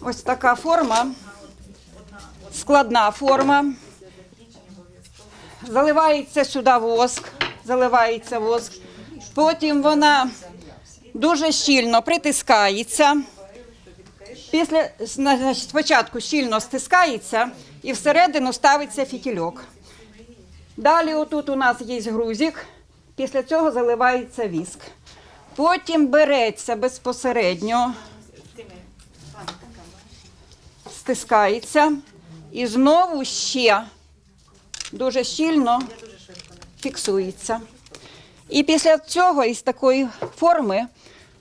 Ось така форма, складна форма. Заливається сюди воск, заливається воск. Потім вона дуже щільно притискається. Після спочатку щільно стискається і всередину ставиться фітільок. Далі отут у нас є грузик, після цього заливається віск. Потім береться безпосередньо, стискається і знову ще дуже щільно фіксується. І після цього із такої форми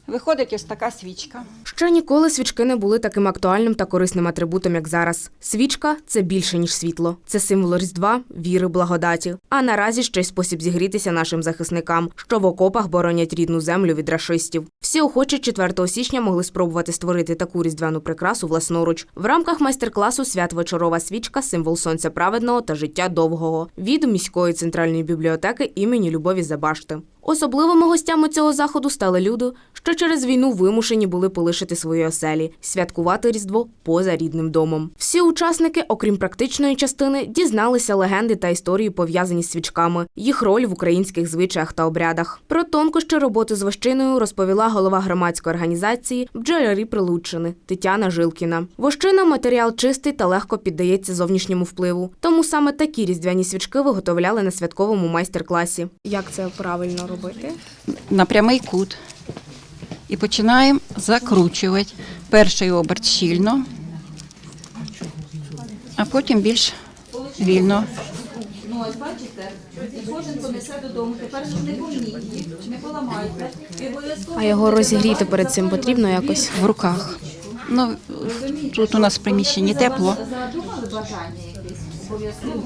виходить ось така свічка. Ще ніколи свічки не були таким актуальним та корисним атрибутом, як зараз. Свічка це більше ніж світло. Це символ різдва, віри, благодаті. А наразі ще й спосіб зігрітися нашим захисникам, що в окопах боронять рідну землю від рашистів. Всі охочі 4 січня могли спробувати створити таку різдвяну прикрасу власноруч. В рамках майстер-класу свят вечорова свічка символ сонця праведного та життя довгого від міської центральної бібліотеки імені Любові Забашти. Особливими гостями цього заходу стали люди, що через війну вимушені були полишити свої оселі, святкувати Різдво поза рідним домом. Всі учасники, окрім практичної частини, дізналися легенди та історії, пов'язані з свічками, їх роль в українських звичаях та обрядах. Про тонкощі роботи з вощиною розповіла голова громадської організації бджолярі Прилуччини Тетяна Жилкіна. Вощина матеріал чистий та легко піддається зовнішньому впливу. Тому саме такі різдвяні свічки виготовляли на святковому майстер-класі. Як це правильно робити? На прямий кут. І починаємо закручувати. Перший оберт щільно, а потім більш вільно. Ну, ось бачите, і кожен понесе додому. Тепер ж не помніть не поламайте. А його розігріти перед цим потрібно якось? В руках. Ну, тут у нас в приміщенні тепло. задумали бажання якесь. Обов'язково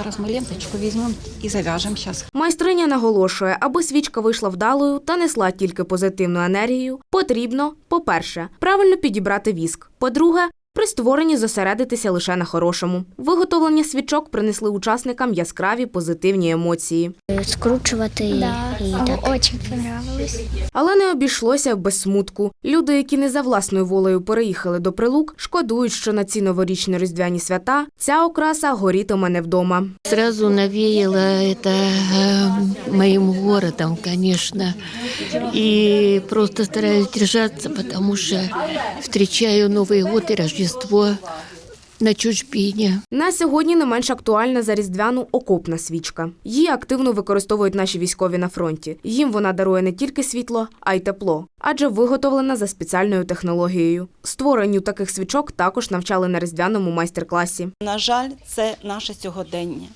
Зараз ми ленточку візьмемо і зав'яжемо зараз. Майстриня наголошує, аби свічка вийшла вдалою та несла тільки позитивну енергію, потрібно, по-перше, правильно підібрати віск. По-друге, при створенні зосередитися лише на хорошому. Виготовлення свічок принесли учасникам яскраві позитивні емоції. скручувати Да, і так. очень понравилось. Але не обійшлося без смутку. Люди, які не за власною волею переїхали до прилук, шкодують, що на ці новорічні різдвяні свята ця окраса горітиме не вдома. Сразу навеяло это э, моим городом, конечно. И просто стараюсь держаться, потому что встречаю Новый год и Рождество на чужбине. На сьогодні не менш актуальна за різдвяну окопна свічка. Її активно використовують наші військові на фронті. Їм вона дарує не тільки світло, а й тепло, адже виготовлена за спеціальною технологією. Створенню таких свічок також навчали на різдвяному майстер-класі. На жаль, це наше сьогодення.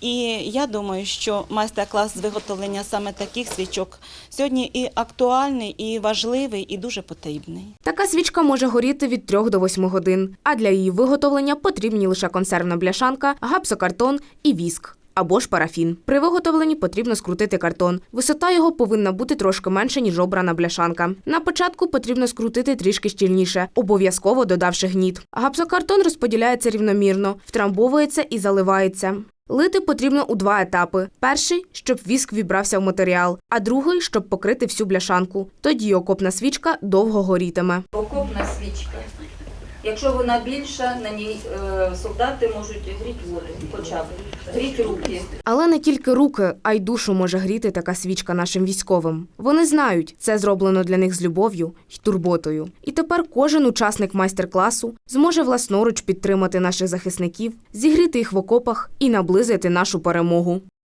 І я думаю, що майстер-клас з виготовлення саме таких свічок сьогодні і актуальний, і важливий, і дуже потрібний. Така свічка може горіти від 3 до 8 годин, а для її виготовлення потрібні лише консервна бляшанка, гапсокартон і віск. Або ж парафін. При виготовленні потрібно скрутити картон. Висота його повинна бути трошки менше, ніж обрана бляшанка. На початку потрібно скрутити трішки щільніше, обов'язково додавши гніт. Гапсокартон розподіляється рівномірно, втрамбовується і заливається. Лити потрібно у два етапи: перший, щоб віск вібрався в матеріал, а другий, щоб покрити всю бляшанку. Тоді окопна свічка довго горітиме. окопна свічка. Якщо вона більша, на ній е, солдати можуть гріти воду, хоча б гріти руки. Але не тільки руки, а й душу може гріти така свічка нашим військовим. Вони знають, це зроблено для них з любов'ю й турботою. І тепер кожен учасник майстер-класу зможе власноруч підтримати наших захисників, зігріти їх в окопах і наблизити нашу перемогу.